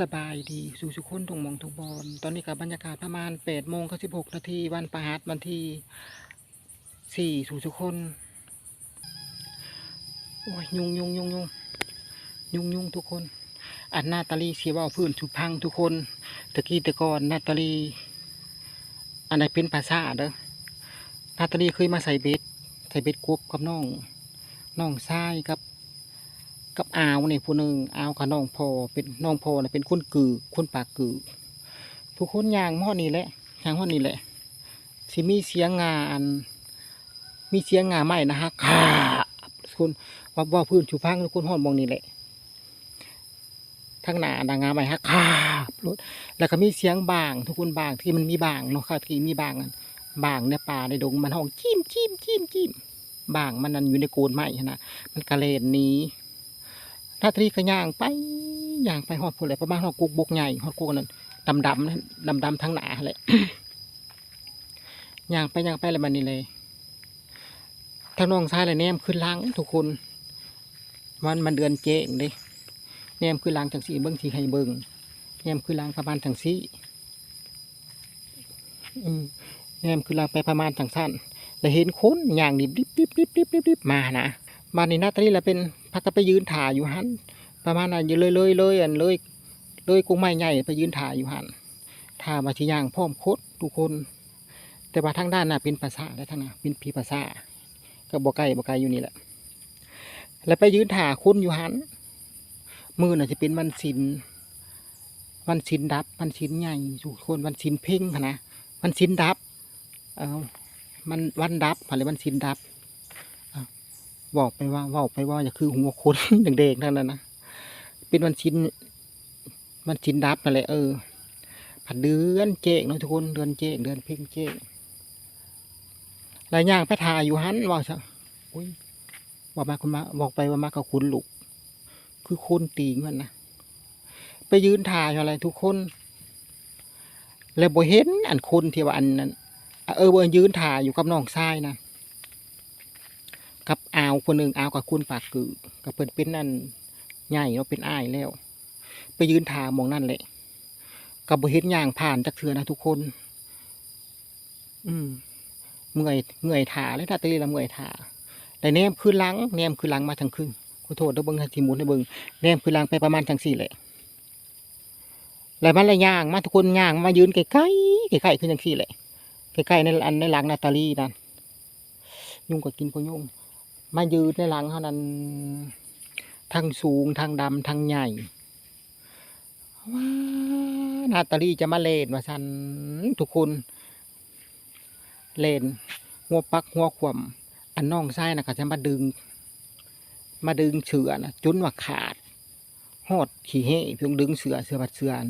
สบายดีสู่สุขคนทุงมองทุกบอลตอนนี้กับบรรยากาศประมาณแปดโมงกับสิบหกนาทีวันประหัสวันที่สี่สู่สุขคนโอ้ยยุงยุงยุงยุงยุงยุงทุกคน อันนาตาลีเสียว่าพื้นสุพังทุกคนตะกี้ตะกอนนาตาลี อันไหนเป็นภาษาเด้อนาตาลีเคยมาใส่เบ็ดใส่เบ็ดกบกับน้องน้องทรายกับ กับอาวนี่ผู้หนึ่งอาวกับน้องพอเป็นน้องพอน่ะเป็นคนกือคนปากกือทุกคนย่างหม้อนี่แหละยางหม้อนี่แหละสิมีเสียงงานมีเสียงงาไหมนะฮะค่ะทุกคนว่าว่าพื้นชูพังทุกคนห้อนมองนี่แหละทั้งหน้าดังงาไหมฮะค่ะรถแล้วก็มีเสียงบางทุกคนบางที่มันมีบางเนาะค่ะที่มีบางอันบางในป่าในดงมันห้องจิ้มจิ้มจิ้มจิ้มบางมันนั่นอยู่ในโกนไม้นะมันกระเลนนี้ นาตรีก็ย่างไปย่างไปหอดพูดเลยประมาณหอดกุกบกใหญ่หอดกุกนั่นดำดำดำดำทั้งหนาแหละย่างไปย่างไปอะไรมันนี่เลยทางน้องชายเลยแนมขึ้นล้างทุกคนมันมันเดือนเจ๊งเด้แนมขึ้นล้างจังสีเบิ้งทีให้เบิ้งแนมขึ้นล้างประมาณจังสีแนมขึ้นล้างไปประมาณจังสั้นแล้วเห็นคนย่างดิบดิบดิบดิบดิบดิบมานะบ้านนี้นาตาลีแหละเป็น พักก็ไปยืนถ่ายอยู่หันประมาณนั้นอยู่เลยเลยเลยอันเลยเลยกุ้งไม้ใหญ่ไปยืนถ่ายอยู่หันถ่ามาชิย่างพร้อมโคตรทุกคน แต่ว่าทางด้านน่ะเป็นภาษาได้ทางน่ะเป็นพีภาษาก็บ่ไกลบ่ไกลอยู่นี่แหละ แล้วไปยืนถ่าคนอยู่หันมือน่ะจะเป็นวันศิลวันศิลดับวันศิลใหญ่ทุกคนวันศิลเพ่งนนะวันศิลดับเออมันวันดับอะไรวันศิลดับ บอกไปว่าว่าไปว่าอย่าคือหัวคนเด็กๆนั่นนะนะเป็นวันชินวันชินดับนั่นแหละเออผัดเดือนเจ๊กเนะทุกคนเดือนเจ๊กเดือนเพ่งเจ๊กลายอย่างไปถ่ายอยู่หันว่าซะอุ้ยบอกมาคุณมาบอกไปว่ามากับคุณลูกคือคนตีมันนะไปยืนถ่ายอะไรทุกคน แล้วบ่เห็นอันคนที่ว่าอันนั้นเออบ่ยืนถ่ายอยู่กับน้องชายนะ กับอาวคนหนึ่งอาวกับคุณปากกือกับเพิ่นเป็นนั่นใหญ่เนาเป็นอ้ายแล้ว ไปยืนถามองนั่นแหละกับบเห็นย่างผ่านจักเทือนะทุกคน อืมเมื่อยเมื่อยถาเลยถ้าตะลีละเมื่อยถาแต่แนมคือหลังแนมคือหลังมาทางครึ่งขอโทษเด้อเบิ่งทีมุนให้เบิ่งแนมคือหลังไปประมาณจังสี่แหละแล้วมันละย่างมาทุกคนย่างมายืนใกล้ๆใกล้ๆขึ้นจังสี่แหละใกล้ๆในอันในหลังนาตาลีนั่นยุ่งก็กินก็ยุ่ง มายืนในหลังเขานั้นทั้งสูงทั้งดำทั้งใหญ่ว้านาตาลีจะมาเล่นว่าสันทุกคน เล่นหัวปักหัวขวมอันน้องไส้นะก็จะมาดึง มาดึงเสือนะจุนว่าขาดหอดขี่เห่เพียงดึงเสือเสือบัดเสือน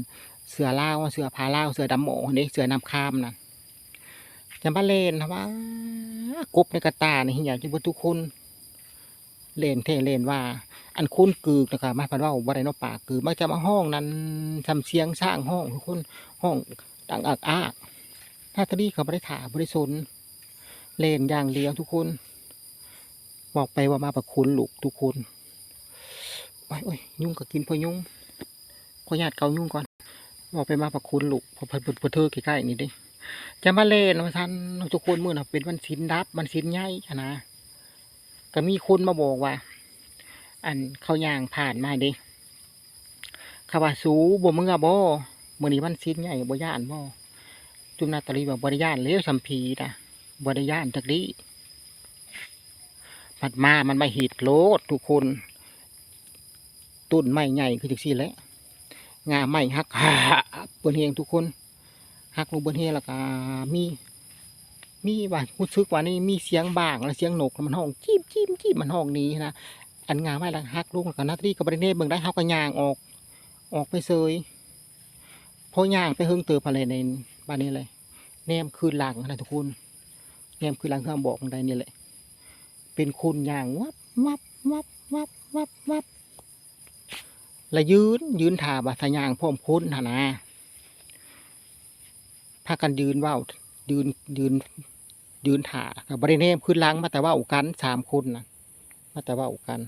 เสือล่าวเสือพาล่าวเสือดำหมอนี่เสือนำข้ามนะจะมาเล่นนะว่ากบในกระตานี่อยากจะบทุกคน เล่นเท่เล่นว่า อันคุ้นกึกนะครับมาพันว่าบ่ได้เนอปากคือมักจะมาห้องนั้นทำเสียงสร้างห้องทุกคนห้องดังอักอากถ้าตะดีเขาไม่ได้ถาบริสนเล่นอย่างเดียวทุกคน บอกไปว่ามาประคุณลูกทุกคนโอ้ยโอ้ยยุ่งก็กินพอยุ่งขอญาติเกายุ่งก่อนบอกไปมาประคุณลูกพอพอพอเธอใกล้ๆนี่ดิจะมาเล่นมาทันทุกคนมื่อน่ะเป็นวันศิลดับวันศิลใหญ่ขนาด ก็มีคนมาบอกว่า อันเขาย่างผ่านมาเดิขาว่าสูบ่เมื่อบ่มื่อนี้มันสิ้นใหญ่บ่ย่านบ่จุมนาตาลีบอกบ่ได้ย่านเลยสัมพีนะบ่ได้ย่านจักดีมันมามันมาหิดโลดทุกคนต้นไม้ใหญ่คือจังซี่แหละงาไม้หักหาเปิ้นเฮงทุกคนหักลงเปิ้นเฮงแล้วก็มี มีว่ารู้สึกว่านี่มีเสียงบางแล้วเสียงนกมันห้องจิ้มจิ้มจิ้มมันห้องนี้นะอันงามไม่ละฮักลูกกับนัตรีกับบริเนตเบิ่งได้เฮาก็ย่างออก ออกไปเซยพอย่างไปเฮิงเติบอะไรในบ้านนี้เลยแนมคืนหลังนะทุกคนแนมคืนหลังเครื่องบอกของใดนี่แหละเป็นคุณย่างวับวับวับวับวับวับแล้วยืนยืนถาบัตรย่างพร้อมคุ้นหนะพากันยืนว่าวยืนยืน ยืนถ่ากับบริเนมขึ้นล้างมาแต่ว่าอุกันสามคนนะมาแต่ว่าอุกัน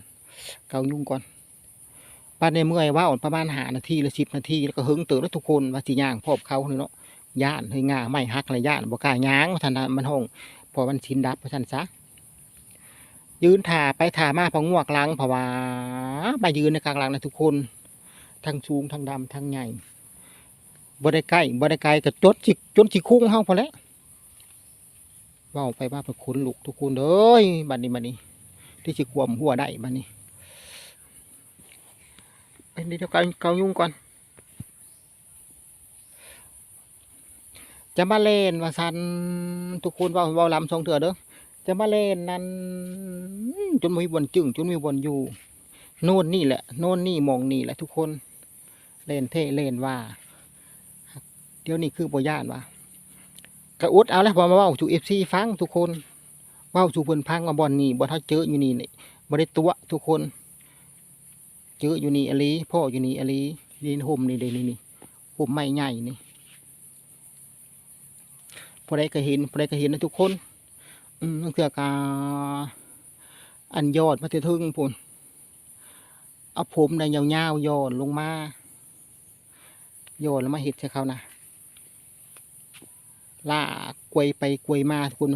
เกายุ่งก่อนปานในเมื่อยว่าอนประมาณหานาทีหรือสิบนาทีแล้วก็หึงตื่นแล้วทุกคนว่าสิย่างพบเขาเนาะย่านเฮยง่าไม่ฮักเลยย่านบ่กล้าย่างท่านมันห้องพอมันชินดับพราะท่านซะยืนถ่าไปถ่ามาพองวกหลังเพราะว่ามายืนในกลางหลังนะทุกคน ทั้งสูงทั้งดำทั้งใหญ่บ่ได้ใกล้บ่ได้ไกลก็จดสิจนสิคุ้งเฮาพอแล้ว ว้าไปว่าไปขนลุกทุกคนเอ้ยบัดนี้บัดนี้ ที่สิควมหัวได้บัดนี้ไปนี่เดี๋ยวเกาเกายุ่งก่อน จะมาเล่นว่าซันทุกคนว่าว่าลำทรงเถื่อเด้อจะมาเล่นนั้นจนมีบนจึงจนมีบนอยู่โน่นนี่แหละโน่นนี่มองนี่แหละทุกคน เล่นเท่เล่นว่า เดี๋ยวนี้คือบ่ย่านว่า กระอุดเอาแล้วพอมาเว่าสู่เอฟซีฟังทุกคนว่าสู่เพิ่นพังมาบอลนี่บ่เท่าเจออยู่นี่นี่บ่ได้ตัวทุกคน เจออยู่นี่อลีพ่ออยู่นี่อลีนี่ห่มนี่เดนี่นี่ห่มไม้ใหญ่นี่พอได้ก็เห็นพอได้ก็เห็นนะทุกคน อืมนั่นคือกาอันยอดมาเถึงพุ่นเอาผมได้ยาวๆยอดลงมาโยนแล้วมาเห็ดใส่เขานะ ล่ากวยไปกวยมาทุกคน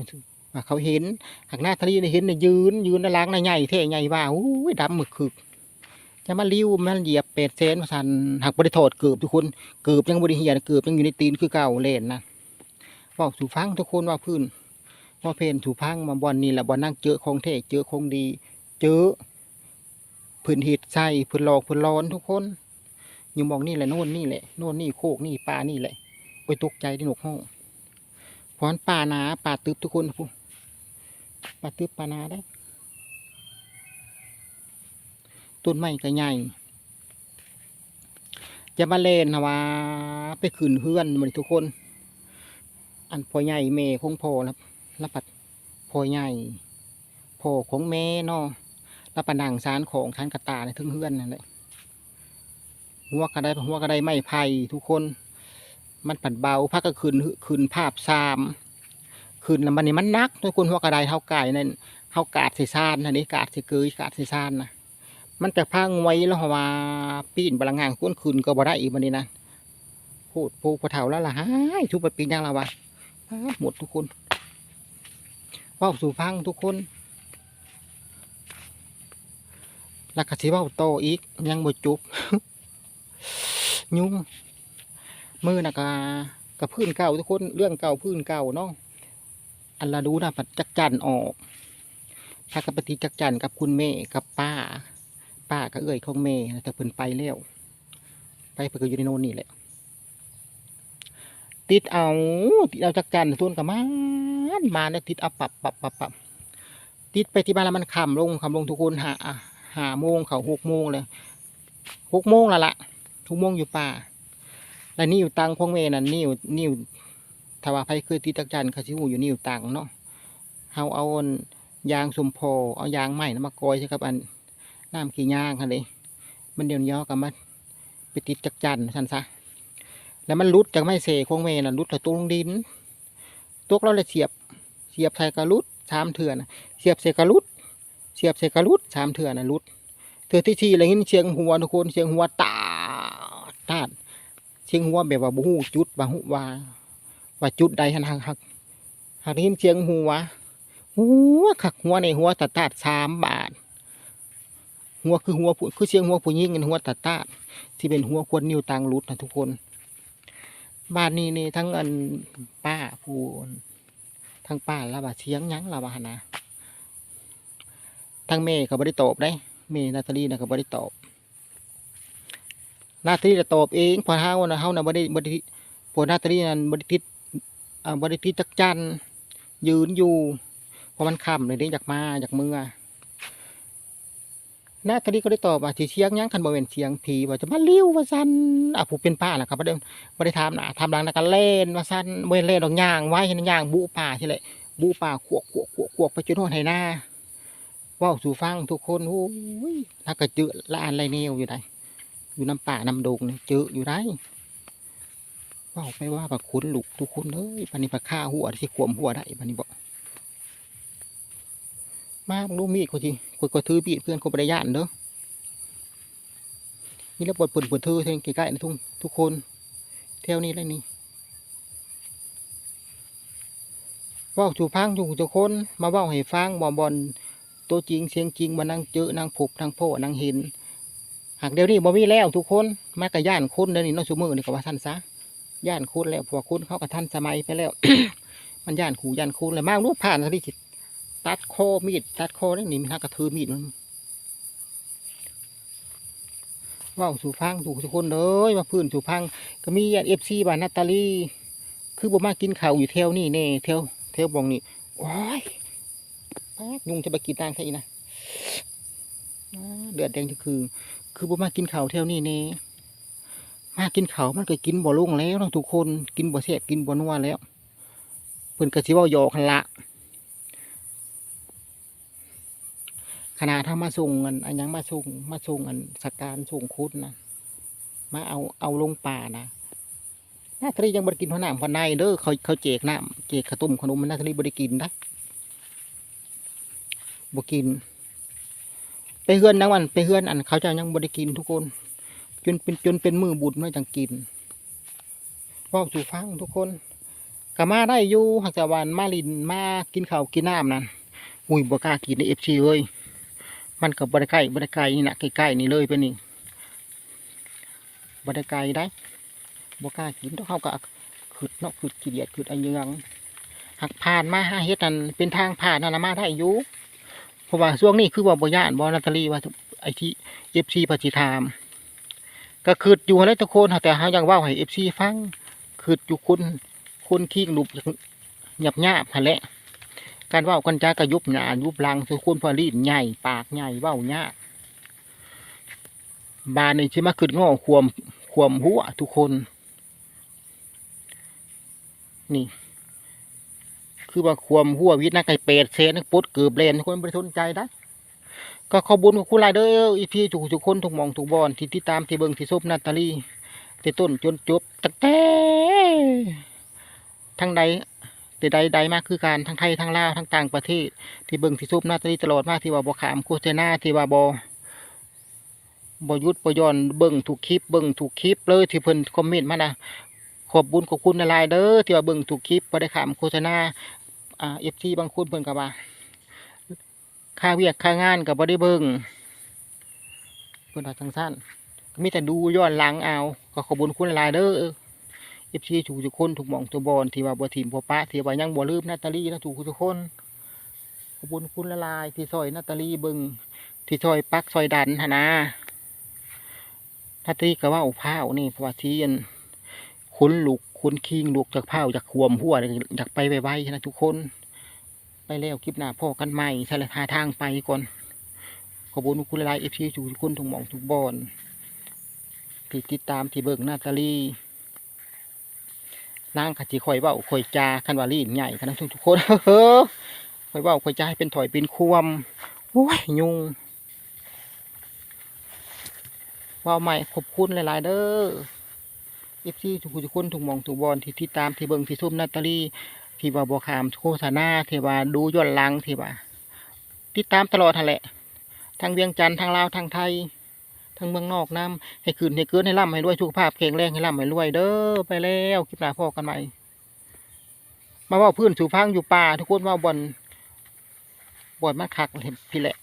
ว่าเขาเห็นหากหน้าทะเลเห็นเนี่ยยืน ยืนในล้างในใหญ่เท่ใหญ่ว่าอู้ยดำหมึกคึกจะมาลิ้วมันเหยียบเป็ดเซนสันหักบริโทษเกือบทุกคนเกือบยังบริเหียนเกือบยังอยู่ในตีนคือเก่าเล่นนะบอกสู่ฟังทุกคนว่าพื้นว่าเพนสู่ฟังมาบอลนี่แหละบอลนั่งเจอของเท่เจอของดี เจอพื้นหิดใส่พื้นหลอกพื้นร้อนทุกคนอยู่มองนี่แหละโน่นนี่แหละโน่นนี่โคกนี่ปลานี่แหละโอ้ยตกใจที่หนกห้อง พรานปลาหนาปลาตึบทุกคนพูปลาตึบปลาหนาได้ต้นไม้ก็ใหญ่จะมาเล่นนะว่า ไปขึ้นเฮือนมันทุกคน อันพอใหญ่เมของพอแล้วแล้วปัดพอใหญ่พอของแม่เนาะแล้วปะนังสารของทานกระตาในทึ่งเฮือนนั่นแหละหัวกระไดหัวกระไดไม้ไผ่ทุกคน มันปัดเบาพักก็ขึ้นขึ้นภาพซามขึ้นแล้วมันนี่มันนักทุกคนหัวกระไดเท่าไก่นั่นเท่ากาดใส่ซานนะนี่กาดใส่เกยกาดใส่ซานนะมันจะพังไว้แล้วว่าปีนบลังงานก้นขึ้นก็บ่ได้อีกมันนี่นะพูดปูกระเถาแล้วล่ะฮายทุบไปปีนยังละวะหมดทุกคนว้าสู่ฟังทุกคนล้วก็สิว้าโตอีกยังบ่จบยุ่ง มือนะกะกับพื้นเก่าทุกคนเรื่องเก่าพื้นเก่าเนาะอันละดูนะปัดจักจันออกถ้ากับปฏิจักจันกับคุณแม่กับป้า ป้าก็เอ่ยของแม่แต่เพิ่นไปแล้วไปเพิ่นก็อยู่ในโน่นนี่แหละติดเอาติดเอาจักจันทุนกับมันมาเนี่ยติดเอาปรับปรับปรับปรับติดไปที่บ้านแล้วมันคำลงคำลงทุกคนหาหาโมงเขาหกโมงเลยหกโมงและละทุกโมงอยู่ป่า แล้วนิ้วตังพวกเมนั่นนิ้วนิ้วถ้าว่าไผเคยตีตักจันเขาสิหูอยู่นิ้วตังเนาะเฮาเอายางสมโพเอายางใหม่นมากอยใช่ครับอันน้ำขี้ยางค่ะเลยมันเดี๋ยวนี้กับมันไปติดจักจันสันซะแล้วมันรุดจากไม้เสพวกเมนั่นรุดจากตรงดินตกเราเลยเสียบเสียบใส่กระลุดสามเถื่อนเสียบใส่กระลุดเสียบใส่กระลุดสามเถื่อนนะลุดเถื่อที่ทีอะไรเงี้ยเสียงหัวทุกคนเสียงหัวตาตาด เสียงหัวแบบว่าบูฮูจุดว่าหูว่าว่าจุดใดหันหักหักหักได้ยินเสียงหัวหัวขักหัวในหัวตาตาดสามบาท หัวคือหัวผู้คือเสียงหัวผู้หญิงกันหัวตาตาดที่เป็นหัวควรนิ้วตังรุดนะทุกคน บ้านนี้นี่ทั้งอันป้าผู้ทั้งป้าแล้วว่าเสียงยังล้วว่าหั่นนะทั้งเมย์ก็บริตอบได้เมย์นาตาลีนะก็บริตอ บนาตาลีจะตอบเองพอเฮานะเฮานะบริบริพอนาตาลีนั้นบริติดอ่าบริติดจักจันยืนอยู่เพราะมันค่ำเลยเด้อยากมาอยากเมื่อนาตาลีก็ได้ตอบว่าที่เสียงยังคันบ่เป็นเสียงผีว่าจะมาเลี้ยวว่าซั่นอะผู้เป็นป้าล่ะครับบ่ได้บ่ได้ถามนะถามหลังนะก็เล่นว่าซั่นบ่ได้เล่นดอกย่างไว้เห็นย่างบุป่าใช่เลยบุป่าขวกขวกขวกขวกไปจนฮอดไหน้าว้าสู่ฟังทุกคนโอ้ยถ้าก็เจอละอันไรแนวอยู่ได้ อยู่น้ำป่าน้ำดงนี่เจออยู่ได้เว้าไปว่าปะคุณลูกทุกคนเลยปันนี้ปะฆ่าหัวที่ขวมหัวได้ปนนี้บอกมาบังลูกมีดกูจีกูก็ถือมีดเพื่อนกูปริยานเด้อนี่แล้วปวดปวดปวดเธอเท่าใกล้ๆนะทุกทุกคนแถวนี้เลยนี่ว่าถูพังถูกทุกคนมาว่าให้ฟังบอบอลตัวจริงเสียงจริงมานั่งเจอนางผบนางโพนางห็น หากเดี๋ยวนี้บ่มีแล้วทุกคนมากระย่านคนเดี๋ยวนี้น้องชูมือนี่ก็ว่าท่านซะย่านคนแล้วพราะว่าคนเขากับท่านสมัยไปแล้ว มันย่านขู่ย่านคนเลยมากรู้ผ่านที่จิตตัดโคมีดตัดโคอได้นี่มีนักกระทือมีดมันว่าสู่พังสู่ทุกคนเลยมาพื้นสู่พังก็มีเอฟซีบ้านาตาลีคือบ่มากินข้าวอยู่แถวนี่เน่แถวแถวบองนี่โอ้ยแป๊ยุงจะไปกินตางใครนะเดือดแดงจะคือ คือบ่มากินข้าวแถวนี้เน่มากินข้าวมันก็กินบ่ลงแล้วทุกคนกินบ่แซ่บกินบ่นัวแล้วเพิ่นก็สิเว้าหยอกหันละขนาดถ้ามาส่งอันอันยังมาส่งมาส่งอันสการส่งคุดนะมาเอาเอาลงป่านะนาทรียังบดกินหัวหน้าหัวในเด้อเขาเขาเจกน้ำเจกข้าวต้มขนมมันนาทรีบดกินนะบ่กิน ไปเฮือนนะวันไปเฮือนอันเขาจะยังบ่ได้กินทุกคน จนเป็นจนเป็นมือบุญไม่จังกินว่าสู่ฟังทุกคนก็มาได้อยู่หักจาวันมาลินมากินข้าวกินน้ำนั่นอุ้ยบ่กากินในเอฟซีเลยมันกับบริไก่บริไก่นี่นะใกล้ๆนี่เลยเป็นนี่บริไก่ได้บ่กากินต้องเข้ากับขืดเนาะขืดขี้เดียดขืดอันยังหักผ่านมาหาเฮ็ดนั่นเป็นทางผ่านนั่นนะมาได้อยู่ เพราะว่าช่วงนี้คือว่าบย่านบ่นาตาลีว่าไอที่เอฟซีปฏิทามก็คืดอยู่แล้วทุกคนแต่เขายังว่าให้เอฟซีฟังคืดอยู่คนคนขี้หนุบหยับหยาบหันแหละการว่ากันจากระยุบหนายุบลังทุกคนพอรีดใหญ่ปากใหญ่ว้าหยาบานนี่ใช่มาคืดง้อควมควมหัวทุกคน นี่ คือว่าความหัววิทย์นักไก่เป็ดเซนนักปดเกือบเลนคนไม่ได้สนใจได้ก็ขอบุญกับคุณหลายเด้ออีพีทุกทุกคนทุกมองทุกบอนที่ติดตามที่เบิ่งที่ซบนาตาลีที่ต้นจนจบตั้งแต่ทั้งใดแต่ใดใดมากคือการทั้งไทยทั้งลาวทั้งต่างประเทศ ที่เบิ่งที่ซบนาตาลีตลอดมาที่ว่าบ่ขามโฆษณาที่ว่าบ่บ่หยุดบ่หย่อนเบิ่งถูกคลิปเบิ่งถูกคลิปเลยที่เพิ่นคอมเมนต์มานะขอบบุญขอบคุณหลายเด้อที่ว่าเบิ่งถูกคลิปบ่ได้ขามโฆษณา อ่า FC บางคนเพิ่นก็ว่าค่าเวียกค่างานกับบ่ได้เบิงเพิ่นว่าจังซั่นมีแต่ดูย้อนหลังเอา ก็ขอบคุญคุณหลายเด้อเอฟซีถูกทุกคนถูกมองตัวบอลที่ว่าบ่ทีมบ่ปะที่ว่ายังบ่ลืมนาตาลีนะถูกทุกคนขอบคุญคุณละลาย ที่ซอยนาตาลีเบิงที่ซอยปักซอยดันหนนะนาตาลีก็ว่าเอาผ้าวนี่เพราะว่าที่อันคุณลูก คุณคิงลูกจากเผาจากขวมหัวอยากไปไวๆนะทุกคน ไปแล้วคลิปหน้าพ่อกันใหม่ใช่เลยหาทางไปก่อนขอบคุณคุณหลายเอฟซีทุกคนทุกหมองทุกบอนที่ติดตามที่เบิกนาตาลีนางขจิคอยเบ้าคอยจาคันวาลีนใหญ่คันทุกทุกคนเฮ้อคอยเบ้าคอยจาให้เป็นถอยเป็นควมโอ้ยยุงว่าใหม่ขอบคุณหลาย ๆ เด้อ อฟซีทุกทุกคนทุกมองทุกบอนที่ติดตามที่เบิงที่ส้มนาตาลีที่ว่าบอขามโฆษณาที่ว่าดูย้อนหลังที่ว่าติดตามตลอดทันแหละทางเวียงจันทร์ทางลาวทางไทยทางเมืองนอกน้ำให้คืนให้เกินให้ร่ำให้รวยสุขภาพแข็งแรงให้ร่ำให้รวยเด้อไปแล้วคลิปหน้าพ่อกันใหม่มาว่าพื้นสู่พังอยู่ป่าทุกคนว่าบอนบอนมาคักเห็นพี่แหละ